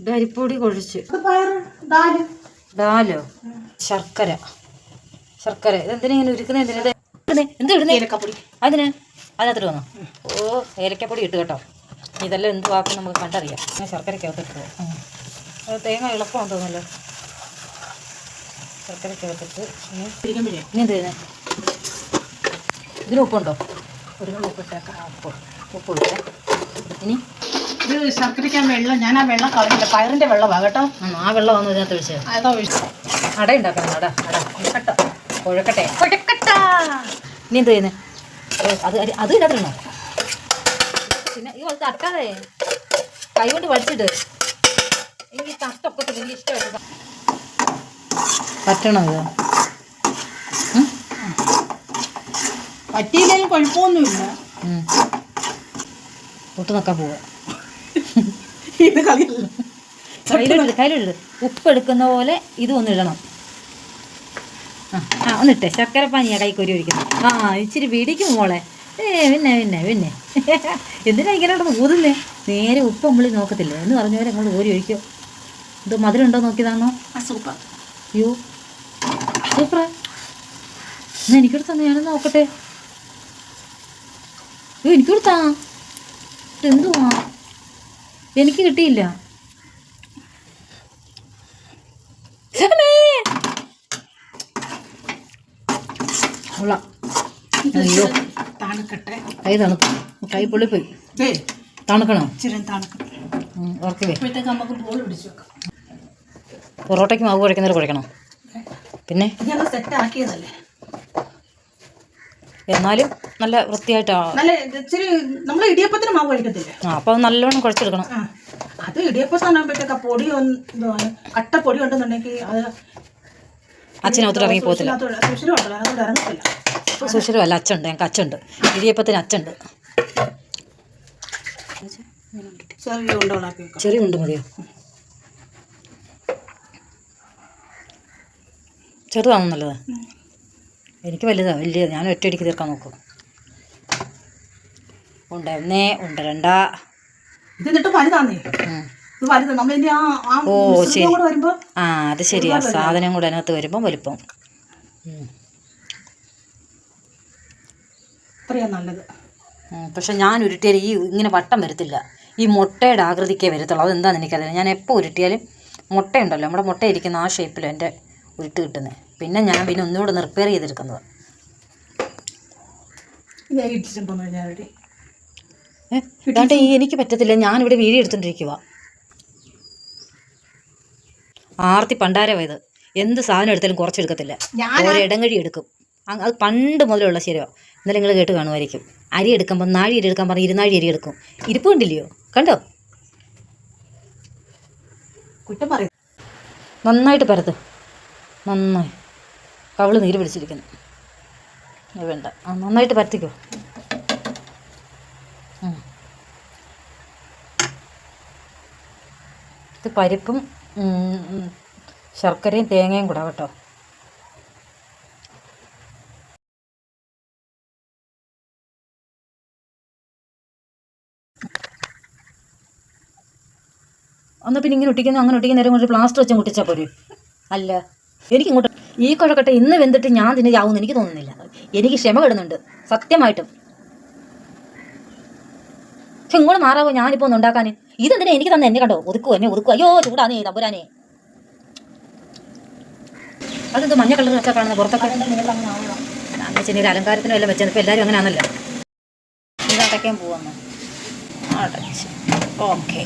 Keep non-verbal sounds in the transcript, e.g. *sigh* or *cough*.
ഇത് അരിപ്പൊടി കൊഴിച്ച്. ദാൽ. ശർക്കര. ശർക്കര. ഇതെന്തിനാ ഇങ്ങനെ ഉരുക്കുന്നത് എന്തിനാ? എന്ത് ഇടുന്നേ? ഏലക്കപ്പൊടി. അതിന് അതിനകത്ത് വന്നു ഓ ഏലക്കപ്പൊടി ഇട്ട് കേട്ടോ. ഇതെല്ലാം എന്ത് വാക്കും നമുക്ക് കണ്ടറിയാം. ഞാൻ ശർക്കരക്കകത്തിട്ട് അത് തേങ്ങ എളുപ്പമാണെന്ന് തോന്നുന്നല്ലോ. ശർക്കരക്കകത്തിട്ട് ഇനി എന്ത് ചെയ്യുന്നത് ഇതിന് ഉപ്പുണ്ടോ? ഒരു ഉപ്പിട്ടേക്കാം. ഉപ്പ്. ഉപ്പ് ഇട്ടേ ഇനി ഇത് ശർക്കരയ്ക്കാൻ വെള്ളം ഞാൻ ആ വെള്ളം കളഞ്ഞില്ല. പയറിന്റെ വെള്ളമാണ് കേട്ടോ. ആ, വെള്ളമാണ് ഇതിനകത്ത് ഒഴിച്ചത് അതാ ഒഴിച്ചു അട ഉണ്ടാക്കണം അട അട. കൊഴക്കട്ട. കൊഴക്കട്ടെ. കൊഴക്കട്ട. ഇനി എന്ത് ചെയ്യുന്നത് അത് അത് ഇതിനകത്തിടണോ പിന്നെ ഈ വളർത്ത് അടക്കാതെ കൈ കൊണ്ട് വലിച്ചിട്ട് എനിക്ക് തട്ടൊക്കെ എനിക്ക് ഇഷ്ടമായിട്ട് പറ്റണം ഇത്? പറ്റിയില്ലെങ്കിലും കുഴപ്പമൊന്നുമില്ല. ഒട്ട് പോവാ. പോവുക ഇത് കളിയല്ല. കയ്യിലിട്ട് കയ്യിലിട്ട്. ഉപ്പ് എടുക്കുന്ന പോലെ ഇത് ഒന്ന് ഇടണം. ആ ആ ഒന്നിട്ടെ ശർക്കര പാനിയാ കൈക്കൊരി ഒഴിക്കണം ആ ഇച്ചിരി പിടിക്കും മോളെ. ഏ പിന്നെ പിന്നെ പിന്നെ. *laughs* എന്തിനാ ഇങ്ങനെ അവിടെ ഊതുന്നേ? നേരെ ഉപ്പ് നമ്മളി നോക്കത്തില്ല? എന്ന് പറഞ്ഞവരെ അങ്ങോട്ട് കോരി ഒഴിക്കോ. ഇത് മധുരം ഉണ്ടോ നോക്കിയതാണോ ആ സൂപ്പർ. അയ്യോ സൂപ്പറാ. എന്നാ എനിക്കെടുത്താ ഞാനൊന്ന് നോക്കട്ടെ. അയ്യോ എനിക്കെടുത്താ എന്തുവാ എനിക്ക് കിട്ടിയില്ല. അയ്യോ. തണുക്കട്ടെ. കൈ തണുത്തു കൈ പൊള്ളിപ്പോയി. തണുക്കണോ. നമുക്ക് ബോൾ പിടിച്ചു വെക്കാം. പൊറോട്ടയ്ക്ക് മാവ് കുഴക്കുന്നവർ കുഴക്കണം പിന്നെ? സെറ്റ് ആക്കിയതല്ലേ? എന്നാലും നല്ല വൃത്തിയായിട്ടാണ് നല്ല ഇച്ചിരി നമ്മൾ ഇടിയപ്പത്തിന് മാവ് കഴിക്കത്തില്ലേ? ആ അപ്പോൾ നല്ലോണം കുഴച്ചെടുക്കണം. അത് ഇടിയപ്പത്തിനാകുമ്പോഴത്തേക്ക് പൊടി ഒന്ന് കട്ട പൊടി ഉണ്ടെന്നുണ്ടെങ്കിൽ അത് അച്ഛനകത്തോട്ട് ഇറങ്ങി പോകത്തില്ല. സുഷിരം ഉണ്ടല്ലോ അതിനകത്തോട്ട് ഇറങ്ങത്തില്ല. സുഷിരം അല്ല അച്ഛണ്ട് ഞങ്ങൾക്ക് അച്ഛണ്ട് ഇടിയപ്പത്തിന് അച്ഛണ്ട് ചെറിയ ഉണ്ടകളാക്കി വെക്കാം. ചെറിയ ഉണ്ട് മതിയോ? ചെറുതാണോ നല്ലത്? എനിക്ക് വലുതാ വലിയ ഞാൻ ഒറ്റയടിക്ക് തീർക്കാൻ നോക്കും. ഉണ്ട ഒന്നേ ഉണ്ട രണ്ടാ ഇത് എന്നിട്ട് വലുതാന്നേ ഓ, ശരി. ആ അത് ശരിയാ സാധനം കൂടെ അതിനകത്ത് വരുമ്പോൾ വലുപ്പം. നല്ലത്. പക്ഷെ ഞാൻ ഉരുട്ടിയാൽ ഈ ഇങ്ങനെ വട്ടം വരത്തില്ല. ഈ മുട്ടയുടെ ആകൃതിക്കേ വരത്തുള്ളൂ. അതെന്താണെന്ന് എനിക്കറിയില്ല. ഞാൻ എപ്പോൾ ഉരുട്ടിയാലും മുട്ടയുണ്ടല്ലോ. നമ്മുടെ മുട്ട ഇരിക്കുന്ന ആ ഷേപ്പിൽ എന്റെ ഉരുട്ട് കിട്ടുന്നത് പിന്നെ ഞാൻ പിന്നെ ഒന്നുകൂടെ റിപ്പയർ ചെയ്തെടുക്കുന്നത്. ഈ എനിക്ക് പറ്റത്തില്ല. ഞാനിവിടെ വീഡിയോ എടുത്തോണ്ടിരിക്കുക ആർത്തി പണ്ടാരമായത് എന്ത് സാധനം എടുത്താലും കുറച്ചെടുക്കത്തില്ല ഞാൻ ഒരിടങ്ങഴി എടുക്കും. അത് പണ്ട് മുതലുള്ള ശരിയോ. ഇന്നലെ നിങ്ങൾ കേട്ട് കാണുമായിരിക്കും. അരി എടുക്കുമ്പോൾ നാഴി അരി എടുക്കാൻ പറഞ്ഞ് ഇരുന്നാഴി അരി എടുക്കും. ഇരിപ്പ് കണ്ടില്ലയോ? കണ്ടോ? കുറ്റം പറയും നന്നായിട്ട് പരത്ത്. നന്നായി. കവിൾ നീര് പിടിച്ചിരിക്കുന്നു. വേണ്ട. നന്നായിട്ട് പരത്തിക്കോ. ഇത് പരിപ്പും ശർക്കരയും തേങ്ങയും കൂടെ കേട്ടോ. എന്നാൽ പിന്നെ ഇങ്ങനെ ഒട്ടിക്കുന്ന അങ്ങനെ ഒട്ടിക്കുന്ന നേരം കൊണ്ട് പ്ലാസ്റ്റർ വെച്ച് മുട്ടിച്ചാൽ പോരെ. അല്ല. എനിക്ക് ഇങ്ങോട്ട് ഈ കുഴക്കട്ടെ ഇന്ന് വെന്തിട്ട് ഞാൻ തിന്നെ ചാവുമെന്ന് എനിക്ക് തോന്നുന്നില്ല. എനിക്ക് ക്ഷമ കിടുന്നുണ്ട് സത്യമായിട്ടും. പക്ഷെ ഇങ്ങോട്ട് മാറാവോ ഞാനിപ്പോൾ ഒന്ന് ഉണ്ടാക്കാൻ ഇതെന്തിനാ എനിക്ക് തന്നെ എന്നെ കണ്ടോ? ഒതുക്കുവോ എന്നെ ഒതുക്കുവോ? അയ്യോ ചൂടാനേ തമ്പുരാനേ. അതെന്ത് മഞ്ഞ കളർ വെച്ചാൽ കാണുന്നത് പുറത്തൊക്കെ? അന്ന് ചെന്നീ അലങ്കാരത്തിന് വല്ല വെച്ചത്. ഇപ്പം എല്ലാവരും അങ്ങനെയാണല്ലോ ഇത് അടയ്ക്കാൻ പോവാന്ന്. ഓക്കെ.